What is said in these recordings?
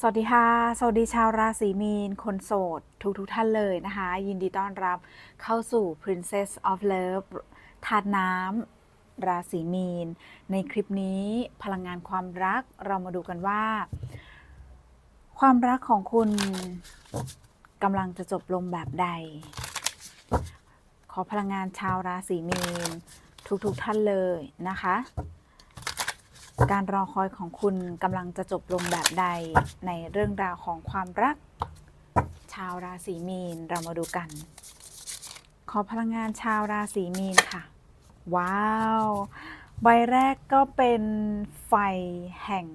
สวัสดีค่ะ สวัสดีชาวราศีมีน คนโสด ทุกทุกท่านเลยนะคะ ยินดีต้อนรับเข้าสู่ Princess of Love ธาตุน้ำราศีมีน ในคลิปนี้พลังงานความรักเรามาดูกันว่า ความรักของคุณกำลังจะจบลงแบบใด ขอพลังงานชาวราศีมีน ทุกๆท่านเลยนะคะ การรอคอยของคุณกำลังจะจบลงแบบใดในเรื่องราวของความรัก ชาวราศีมีนเรามาดูกัน ขอพลังงานชาวราศีมีนค่ะ ว้าว ใบแรกก็เป็นไฟแห่ง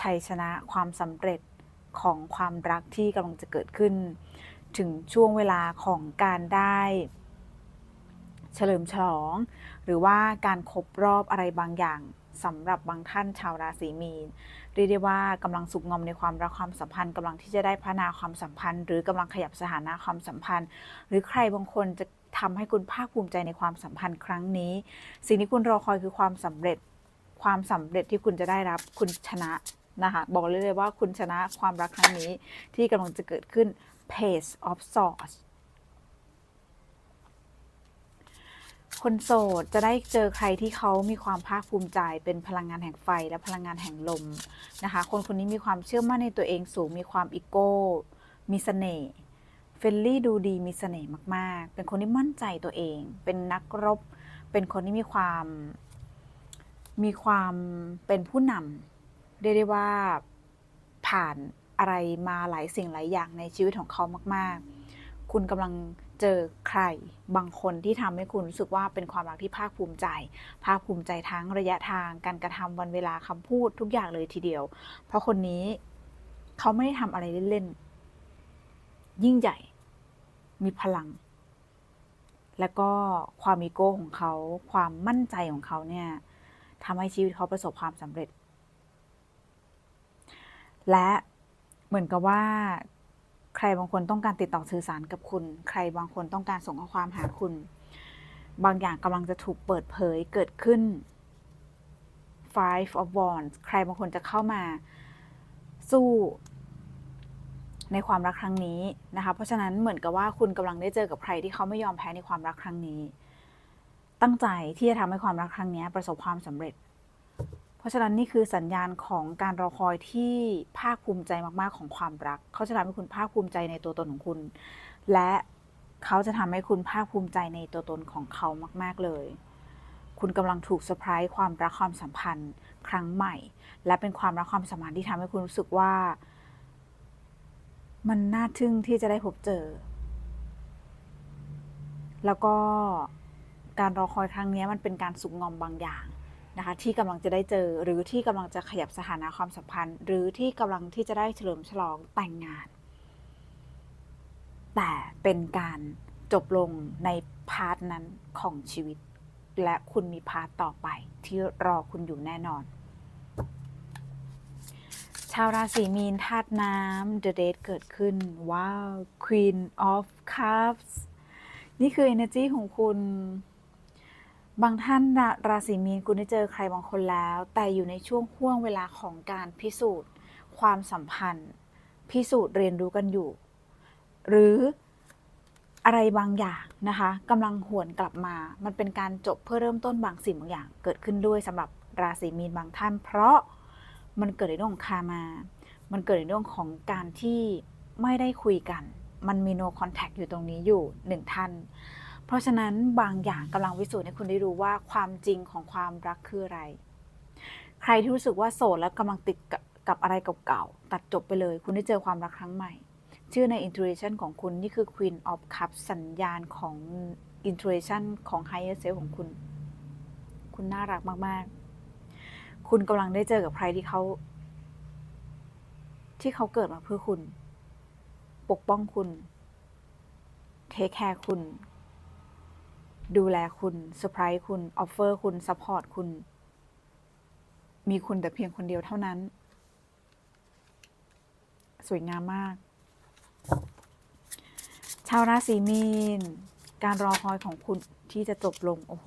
ชัยชนะความสำเร็จของความรักที่กำลังจะเกิดขึ้น ถึงช่วงเวลาของการได้ เฉลิมฉลอง หรือว่าการครบรอบอะไรบางอย่างสำหรับบางท่านชาวราศีมีนเรียกได้ว่ากำลังสุกงอมในความรักความสัมพันธ์กำลังที่จะได้พัฒนาความสัมพันธ์ หรือกำลังขยับสถานะความสัมพันธ์ หรือใครบางคนจะทำให้คุณภาคภูมิใจในความสัมพันธ์ครั้งนี้ สิ่งที่คุณรอคอยคือความสำเร็จ ความสำเร็จที่คุณจะได้รับคุณชนะนะคะบอกเลยเลยว่าคุณชนะความรักครั้งนี้ที่กำลังจะเกิดขึ้น Page of Swords คนโสดจะได้เจอใครที่เขามีความภาคภูมิใจ เป็นพลังงานแห่งไฟและพลังงานแห่งลมนะคะ คนคนนี้มีความเชื่อมั่นในตัวเองสูง มีความอีโก้ มีเสน่ห์เฟลลี่ดูดีมีเสน่ห์มาก ๆ เป็นคนที่มั่นใจตัวเอง เป็นนักรบ เป็นคนที่มีความ มีความเป็นผู้นำเรียกได้ว่าผ่านอะไรมาหลายสิ่งหลายอย่างในชีวิตของเขามาก ๆ คุณกำลังเจอใครบางคนที่ทำให้คุณรู้สึกว่าเป็นความรักที่ภาคภูมิใจ ภาคภูมิใจทั้งระยะทางการกระทำวันเวลาคำพูดทุกอย่างเลยทีเดียว เพราะคนนี้เขาไม่ได้ทำอะไรเล่นๆยิ่งใหญ่ มีพลัง แล้วก็ความมีโก้ของเขา ความมั่นใจของเขาเนี่ยทำให้ชีวิตเขาประสบความสำเร็จ และเหมือนกับว่า ใครบางคนต้องการติดต่อสื่อสารกับคุณ ใครบางคนต้องการส่งข้อความหาคุณ บางอย่างกำลังจะถูกเปิดเผยเกิดขึ้น five of wands ใครบางคนจะเข้ามาสู้ในความรักครั้งนี้นะคะ เพราะฉะนั้นเหมือนกับว่าคุณกำลังได้เจอกับใครที่เขาไม่ยอมแพ้ในความรักครั้งนี้ ตั้งใจที่จะทำให้ความรักครั้งนี้ประสบความสำเร็จ ราะฉะนั้นนี่คือสัญญาณของการรอคอยที่ภาคภูมิใจมากๆของความรัก เขาจะทำให้คุณภาคภูมิใจในตัวตนของคุณ และเขาจะทำให้คุณภาคภูมิใจในตัวตนของเขามาก ๆ เลย คุณกำลังถูกเซอร์ไพรส์ความรักความสัมพันธ์ครั้งใหม่ และเป็นความรักความสัมพันธ์ที่ทำให้คุณรู้สึกว่า มันน่าทึ่งที่จะได้พบเจอ แล้วก็การรอคอยครั้งนี้มันเป็นการสุกงอมบางอย่าง นะคะที่กำลังจะได้เจอหรือที่กำลังจะขยับสถานะความสัมพันธ์ หรือที่กำลังที่จะได้เฉลิมฉลองแต่งงาน แต่เป็นการจบลงในพาร์ทนั้นของชีวิต และคุณมีพาร์ทต่อไปที่รอคุณอยู่แน่นอน ชาวราศีมีนธาตุน้ำ The Date เกิดขึ้น ว้าว Queen of Cups นี่คือ energy ของคุณ บางท่านราศีมีนคุณได้เจอใครบางคนแล้ว แต่อยู่ในช่วงห่วงเวลาของการพิสูจน์ ความสัมพันธ์ พิสูจน์เรียนรู้กันอยู่ หรืออะไรบางอย่างนะคะกำลังหวนกลับมา มันเป็นการจบเพื่อเริ่มต้นบางสิ่งบางอย่าง เกิดขึ้นด้วยสำหรับราศีมีนบางท่าน เพราะมันเกิดในเรื่องของคามา มันเกิดในเรื่องของการที่ไม่ได้คุยกัน มันมี no contact อยู่ตรงนี้อยู่หนึ่งท่าน เพราะฉะนั้นบางอย่างกำลังพิสูจน์ให้คุณได้รู้ว่าความจริงของความรักคืออะไร ใครที่รู้สึกว่าโสดแล้วกำลังติดกับกับอะไรเก่าๆตัดจบไปเลย คุณได้เจอความรักครั้งใหม่ ชื่อใน intuition ของคุณนี่คือ Queen of Cups สัญญาณของ intuition ของ higher self ของคุณ คุณน่ารักมากๆ คุณกำลังได้เจอกับใครที่เขา ที่เขาเกิดมาเพื่อคุณ ปกป้องคุณ เทคแคร์คุณ ดูแลคุณเซอร์ไพรส์คุณออฟเฟอร์คุณซัพพอร์ตคุณ มีคุณแต่เพียงคนเดียวเท่านั้น สวยงามมาก ชาวราศีมีน การรอคอยของคุณที่จะจบลง โอ้โห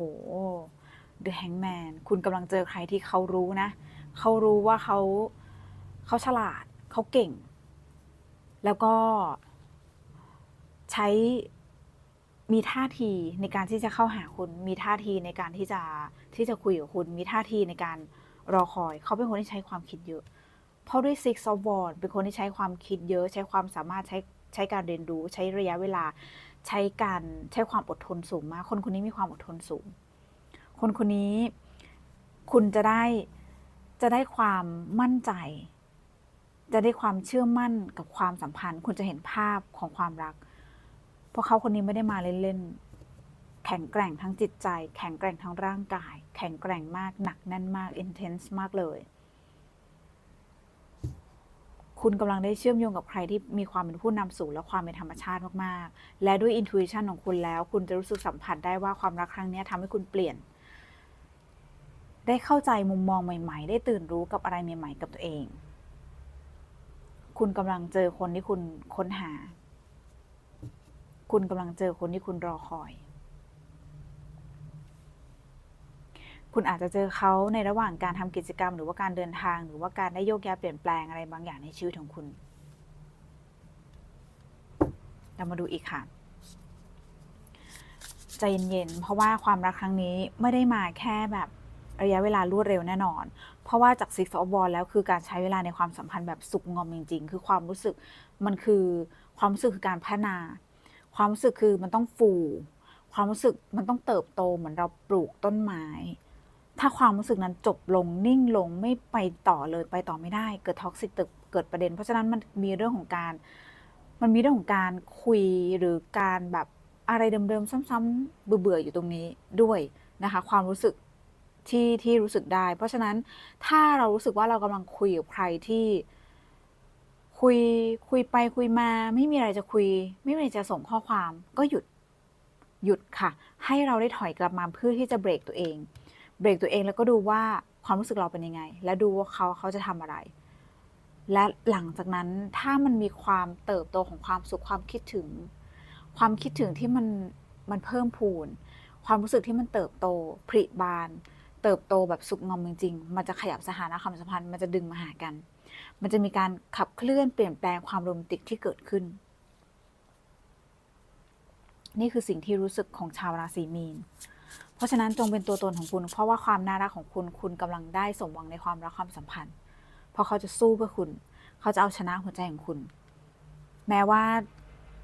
The Hangman คุณกำลังเจอใครที่เขารู้นะ เขารู้ว่าเขาเขาฉลาดเขาเก่ง แล้วก็ใช้ มีท่าทีในการที่จะเข้าหาคุณ มีท่าทีในการที่จะที่จะคุยกับคุณ มีท่าทีในการรอคอย เขาเป็นคนที่ใช้ความคิดเยอะ เพราะด้วย six of wands เป็นคนที่ใช้ความคิดเยอะ ใช้ความสามารถใช้ใช้การเรียนรู้ ใช้ระยะเวลา ใช้การใช้ความอดทนสูงมาก คนคนนี้มีความอดทนสูง คนคนนี้คุณจะได้จะได้ความมั่นใจ จะได้ความเชื่อมั่นกับความสัมพันธ์ คุณจะเห็นภาพของความรัก เพราะเขาคนนี้ไม่ได้มาเล่นๆ แข็งแกร่งทั้งจิตใจ แข็งแกร่งทั้งร่างกาย แข็งแกร่งมาก หนักแน่นมาก intense มากเลย คุณกำลังได้เชื่อมโยงกับใครที่มีความเป็นผู้นำสูงและความเป็นธรรมชาติมากๆ และด้วย intuition ของคุณแล้ว คุณจะรู้สึกสัมผัสได้ว่าความรักครั้งนี้ทำให้คุณเปลี่ยน ได้เข้าใจมุมมองใหม่ ๆ ได้ตื่นรู้กับอะไรใหม่ ๆ กับตัวเอง คุณกำลังเจอคนที่คุณค้นหา คุณกำลังเจอคนที่คุณรอคอย คุณอาจจะเจอเขาในระหว่างการทำกิจกรรม หรือว่าการเดินทาง หรือว่าการได้โยกย้ายเปลี่ยนแปลงอะไรบางอย่างในชีวิตของคุณ เรามาดูอีกค่ะใจเย็นๆ เพราะว่าความรักครั้งนี้ไม่ได้มาแค่แบบระยะเวลารวดเร็วแน่นอน เพราะว่าจาก Six of Wands แล้วคือการใช้เวลาในความสัมพันธ์แบบสุกงอมจริง ๆ คือความรู้สึกมันคือความรู้สึกคือการพัฒนา ความรู้สึกคือมันต้องฟู ความรู้สึกมันต้องเติบโตเหมือนเราปลูกต้นไม้ ถ้าความรู้สึกนั้นจบลงนิ่งลงไม่ไปต่อเลยไปต่อไม่ได้ เกิดท็อกซิกเกิดประเด็น เพราะฉะนั้นมันมีเรื่องของการ มันมีเรื่องของการคุยหรือการแบบอะไรเดิมๆซ้ำๆเบื่อๆอยู่ตรงนี้ด้วยนะคะ ความรู้สึกที่ที่รู้สึกได้ เพราะฉะนั้นถ้าเรารู้สึกว่าเรากำลังคุยกับใครที่ คุยคุยไปคุยมา ไม่มีอะไรจะคุย ไม่มีอะไรจะส่งข้อความ ก็หยุดหยุดค่ะ ให้เราได้ถอยกลับมาเพื่อที่จะเบรกตัวเอง เบรกตัวเองแล้วก็ดูว่าความรู้สึกเราเป็นยังไง และดูว่าเขาเขาจะทำอะไร และหลังจากนั้นถ้ามันมีความเติบโตของความสุขความคิดถึง ความคิดถึงที่มันมันเพิ่มพูน ความรู้สึกที่มันเติบโตผลิบาน เติบโตแบบสุกงอมจริงๆ มันจะขยับสถานะความสัมพันธ์มันจะดึงมาหากัน มันจะมีการขับเคลื่อนเปลี่ยนแปลงความโรแมนติกที่เกิดขึ้น นี่คือสิ่งที่รู้สึกของชาวราศีมีน เพราะฉะนั้นจงเป็นตัวตนของคุณ เพราะว่าความน่ารักของคุณ คุณกำลังได้สมหวังในความรักความสัมพันธ์ เพราะเขาจะสู้เพื่อคุณ เขาจะเอาชนะหัวใจของคุณ แม้ว่า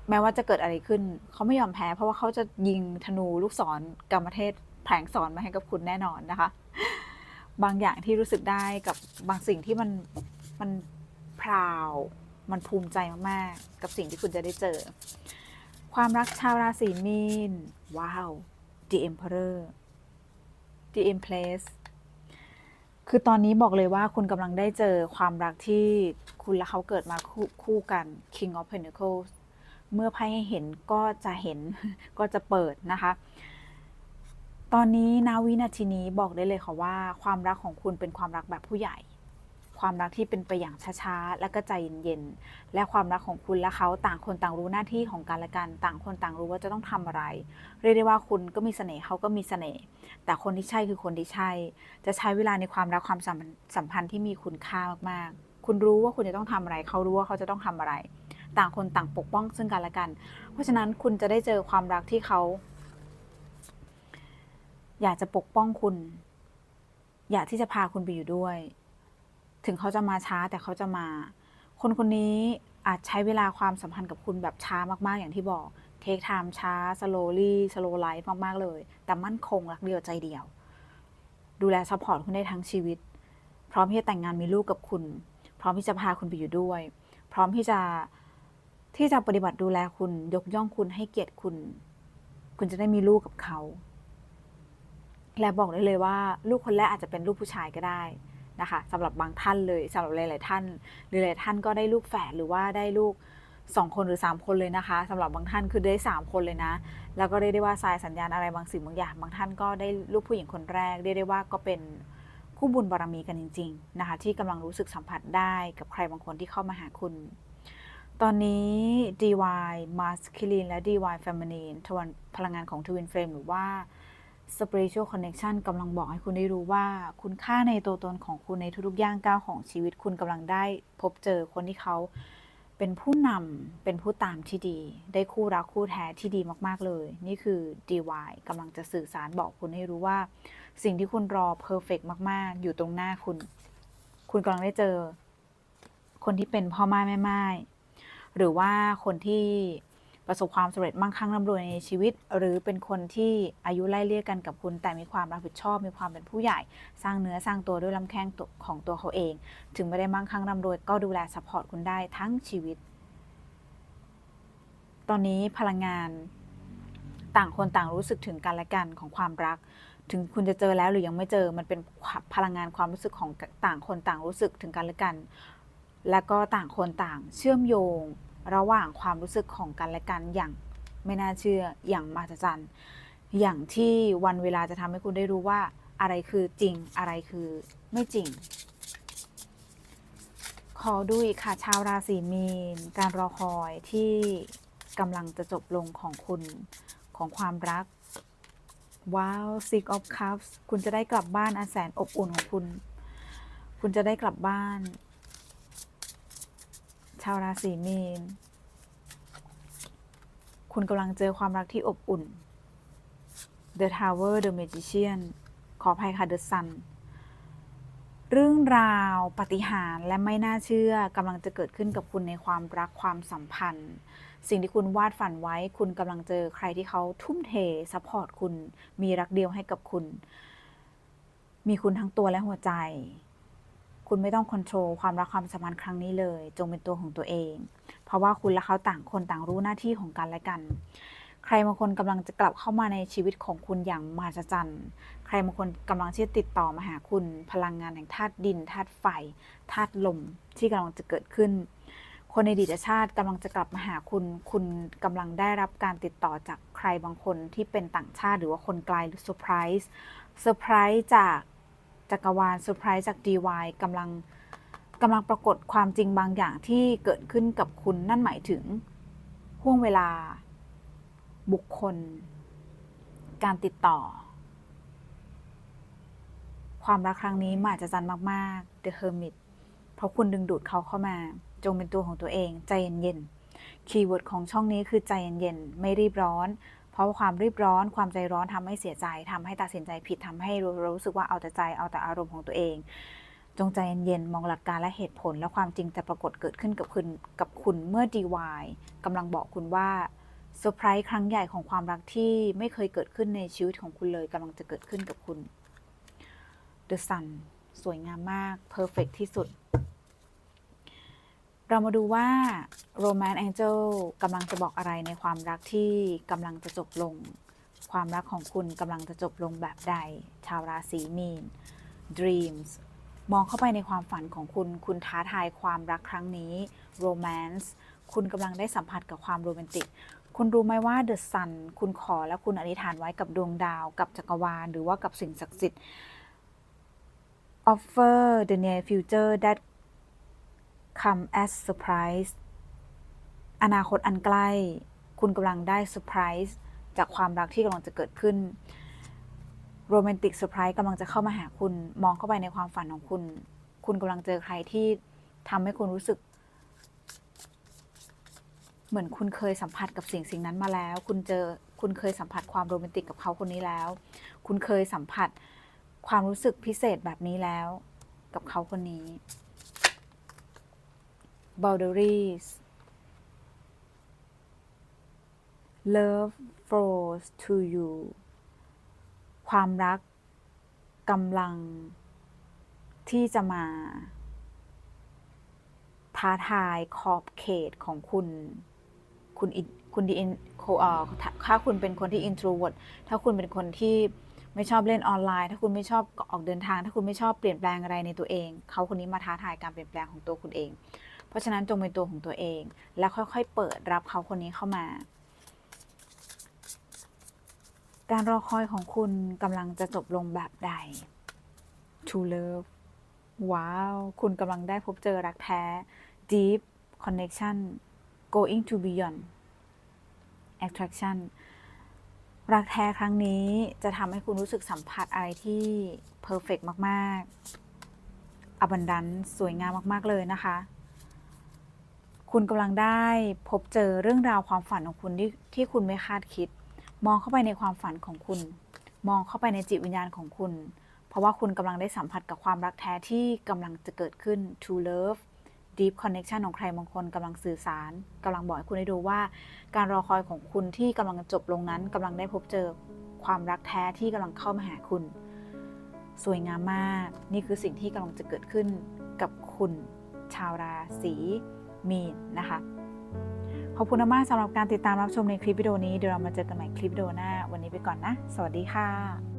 แม้ว่าจะเกิดอะไรขึ้น เขาไม่ยอมแพ้ เพราะว่าเขาจะยิงธนูลูกศรกรรมเทศแผลงสอนมาให้กับคุณแน่นอนนะคะ บางอย่างที่รู้สึกได้กับบางสิ่งที่มัน มันพราว มันภูมิใจมาก ๆ กับสิ่งที่คุณจะได้เจอ ความรักชาวราศีมีน ว้าว The Emperor The Empress คือตอนนี้บอกเลยว่าคุณกำลังได้เจอความรักที่คุณและเขาเกิดมาคู่คู่กัน King of Pentacles เมื่อไพ่ให้เห็นก็จะเห็นก็จะเปิดนะคะ ตอนนี้นาวินาทีนี้บอกได้เลยค่ะว่า ความรักของคุณเป็นความรักแบบผู้ใหญ่ ความรักที่เป็นไปอย่างช้าๆ และก็ใจเย็นๆ และความรักของคุณและเขาต่างคนต่างรู้หน้าที่ของกันและกัน ต่างคนต่างรู้ว่าจะต้องทำอะไร เรียกได้ว่าคุณก็มีเสน่ห์เขาก็มีเสน่ห์ แต่คนที่ใช่คือคนที่ใช่ จะใช้เวลาในความรักความสัมพันธ์สัมพันธ์ที่มีคุณค่ามากๆ คุณรู้ว่าคุณจะต้องทำอะไร เขารู้ว่าเขาจะต้องทำอะไร ต่างคนต่างปกป้องซึ่งกันและกัน เพราะฉะนั้นคุณจะได้เจอความรักที่เขา อยากจะปกป้องคุณ อยากที่จะพาคุณไปอยู่ด้วย ถึงเขาจะมาช้าแต่เขาจะมา คนคนนี้อาจใช้เวลาความสัมพันธ์กับคุณแบบช้ามากๆอย่างที่บอกเทคไทม์ช้า slowly slow life มาก ๆ เลย แต่มั่นคงรักเดียวใจเดียว ดูแลซัพพอร์ตคุณได้ทั้งชีวิต พร้อมที่จะแต่งงานมีลูกกับคุณ พร้อมที่จะพาคุณไปอยู่ด้วย พร้อมที่จะที่จะปฏิบัติดูแลคุณยกย่องคุณให้เกียรติคุณ คุณจะได้มีลูกกับเขา และบอกได้เลยว่า ลูกคนแรกอาจจะเป็นลูกผู้ชายก็ได้ นะคะสำหรับบางท่านเลยสำหรับหลาย ๆ ท่าน หรือหลายท่านก็ได้ลูกแฝดหรือว่าได้ลูกสองคนหรือสามคนเลยนะคะสำหรับบางท่านคือได้สามคนเลยนะ แล้วก็เรียกได้ว่าสายสัญญาณอะไรบางสิ่งบางอย่างบางท่านก็ได้ลูกผู้หญิงคนแรก เรียกได้ว่าก็เป็นคู่บุญบารมีกันจริง ๆ นะคะ ที่กำลังรู้สึกสัมผัสได้กับใครบางคนที่เข้ามาหาคุณ ตอนนี้ DY Masculine และ DY Feminine ทวนพลังงานของ Twin Flame หรือว่า spiritual connection กำลังบอกให้คุณได้รู้ว่า คุณค่าในตัวตนของคุณในทุกๆย่างก้าวของชีวิตคุณกำลังได้พบเจอคนที่เขาเป็นผู้นำเป็นผู้ตามที่ดี ได้คู่รักคู่แท้ที่ดีมากๆเลย นี่คือ DY กำลังจะสื่อสารบอกคุณให้รู้ว่า สิ่งที่คุณรอ perfect มาก ๆ อยู่ตรงหน้าคุณ คุณกำลังได้เจอ คนที่เป็นพ่อไม้แม่ไม้หรือว่าคนที่ ประสบความสำเร็จมั่งคั่งร่ำรวยในชีวิต หรือเป็นคนที่อายุไล่เลี่ยกันกับคุณ แต่มีความรับผิดชอบ มีความเป็นผู้ใหญ่ สร้างเนื้อสร้างตัวด้วยลำแข้งของตัวเขาเอง ถึงไม่ได้มั่งคั่งร่ำรวยก็ดูแลซัพพอร์ตคุณได้ทั้งชีวิต ตอนนี้พลังงานต่างคนต่างรู้สึกถึงกันและกันของความรัก ถึงคุณจะเจอแล้วหรือยังไม่เจอมันเป็นพลังงานความรู้สึกของต่างคนต่างรู้สึกถึงกันและกัน และก็ต่างคนต่างเชื่อมโยง ระหว่างความรู้สึกของกันและกันอย่างไม่น่าเชื่ออย่างมหัศจรรย์ อย่างที่วันเวลาจะทำให้คุณได้รู้ว่า อะไรคือจริงอะไรคือไม่จริง ขอดูอีกค่ะชาวราศีมีน การรอคอยที่กำลังจะจบลงของคุณของความรัก ว้าว Six of Cups คุณจะได้กลับบ้านอันแสนอบอุ่นของคุณ คุณจะได้กลับบ้าน ชาวราศีมีน คุณกำลังเจอความรักที่อบอุ่น The Tower The Magician ขออภัยค่ะ The Sun เรื่องราวปฏิหารและไม่น่าเชื่อกำลังจะเกิดขึ้นกับคุณในความรักความสัมพันธ์ สิ่งที่คุณวาดฝันไว้ คุณกำลังเจอใครที่เขาทุ่มเทซัพพอร์ตคุณ มีรักเดียวให้กับคุณ มีคุณทั้งตัวและหัวใจ คุณไม่ต้องควบคุมความรักความสัมพันธ์ครั้งนี้เลย จงเป็นตัวของตัวเอง เพราะว่าคุณและเขาต่างคนต่างรู้หน้าที่ของกันและกัน ใครบางคนกำลังจะกลับเข้ามาในชีวิตของคุณอย่างมหัศจรรย์ ใครบางคนกำลังที่จะติดต่อมาหาคุณ พลังงานแห่งธาตุดินธาตุไฟธาตุลมที่กำลังจะเกิดขึ้น คนในอดีตชาติกำลังจะกลับมาหาคุณ คุณกำลังได้รับการติดต่อจากใครบางคนที่เป็นต่างชาติหรือว่าคนไกลหรือเซอร์ไพรส์เซอร์ไพรส์จาก จักรวาลเซอร์ไพรส์จาก DY กำลังกำลังปรากฏความจริงบางอย่างที่เกิดขึ้นกับคุณนั่นหมายถึงห่วงเวลา บุคคล การติดต่อ ความรักครั้งนี้มันอาจจะจันมาก ๆ The Hermit เพราะคุณดึงดูดเขาเข้ามา จงเป็นตัวของตัวเองใจเย็นๆคีย์เวิร์ดของช่องนี้คือใจเย็นๆไม่รีบร้อน เพราะความรีบร้อนความใจร้อนทำให้เสียใจทำให้ตัดสินใจผิดทำให้รู้รู้สึกว่าเอาแต่ใจเอาแต่อารมณ์ของตัวเอง จงใจเย็นๆมองหลักการและเหตุผล และความจริงจะปรากฏเกิดขึ้นกับคุณกับคุณเมื่อ DY กำลังบอกคุณว่าเซอร์ไพรส์ครั้งใหญ่ของความรักที่ไม่เคยเกิดขึ้นในชีวิตของคุณเลยกำลังจะเกิดขึ้นกับคุณ The Sun สวยงามมาก Perfect ที่สุด เรามาดูว่า Romance Angel กำลังจะบอกอะไรในความรักที่กำลังจะจบลง ความรักของคุณกำลังจะจบลงแบบใด ชาวราศีมีน Dreams มองเข้าไปในความฝันของคุณ คุณท้าทายความรักครั้งนี้ Romance คุณกำลังได้สัมผัสกับความโรแมนติก คุณรู้ไหมว่า The Sun คุณขอและคุณอธิษฐานไว้กับดวงดาว กับจักรวาล หรือว่ากับสิ่งศักดิ์สิทธิ์ offer the near future that come as surprise อนาคตอันใกล้ คุณกำลังได้เซอร์ไพรส์จากความรักที่กำลังจะเกิดขึ้น โรแมนติกเซอร์ไพรส์กำลังจะเข้ามาหาคุณ มองเข้าไปในความฝันของคุณ คุณกำลังเจอใครที่ทำให้คุณรู้สึก เหมือนคุณเคยสัมผัสกับสิ่งสิ่งนั้นมาแล้ว คุณเจอ คุณเคยสัมผัสความโรแมนติกกับเขาคนนี้แล้ว คุณเคยสัมผัสความรู้สึกพิเศษแบบนี้แล้ว กับเขาคนนี้ boundaries love flows to you ความรักกำลัง ที่จะมา ท้าทายขอบเขตของคุณ คุณอิคุณดีอินเอ่อถ้าคุณเป็นคนที่ introvert ถ้าคุณเป็นคนที่ไม่ชอบเล่นออนไลน์ ถ้าคุณไม่ชอบออกเดินทาง ถ้าคุณไม่ชอบเปลี่ยนแปลงอะไรในตัวเอง เขาคนนี้มาท้าทายการเปลี่ยนแปลงของตัวคุณเอง เพราะฉะนั้นจงเป็นตัวของตัวเอง แล้วค่อยๆ เปิดรับเขาคนนี้เข้ามา การรอคอยของคุณกำลังจะจบลงแบบใด To love ว้าว คุณกำลังได้พบเจอรักแท้ deep connection going to beyond attraction รักแท้ครั้งนี้จะทำให้คุณรู้สึกสัมผัสอะไรที่เพอร์เฟกมาก ๆ อบันดันสวยงามมาก ๆ เลยนะคะ คุณกำลังได้พบเจอเรื่องราวความฝันของคุณที่ที่คุณไม่คาดคิด มองเข้าไปในความฝันของคุณ มองเข้าไปในจิตวิญญาณของคุณ เพราะว่าคุณกำลังได้สัมผัสกับความรักแท้ที่กำลังจะเกิดขึ้น True Love Deep Connection ของใครบางคนกำลังสื่อสารกำลังบอกให้คุณได้ดูว่า การรอคอยของคุณที่กำลังจบลงนั้นกำลังได้พบเจอความรักแท้ที่กำลังเข้ามาหาคุณ สวยงามมาก นี่คือสิ่งที่กำลังจะเกิดขึ้นกับคุณ ชาวราศี มีนนะคะ ขอบคุณมากสำหรับการติดตามรับชมในคลิปวิดีโอนี้ เดี๋ยวเรามาเจอกันใหม่คลิปวิดีโอหน้า วันนี้ไปก่อนนะ สวัสดีค่ะ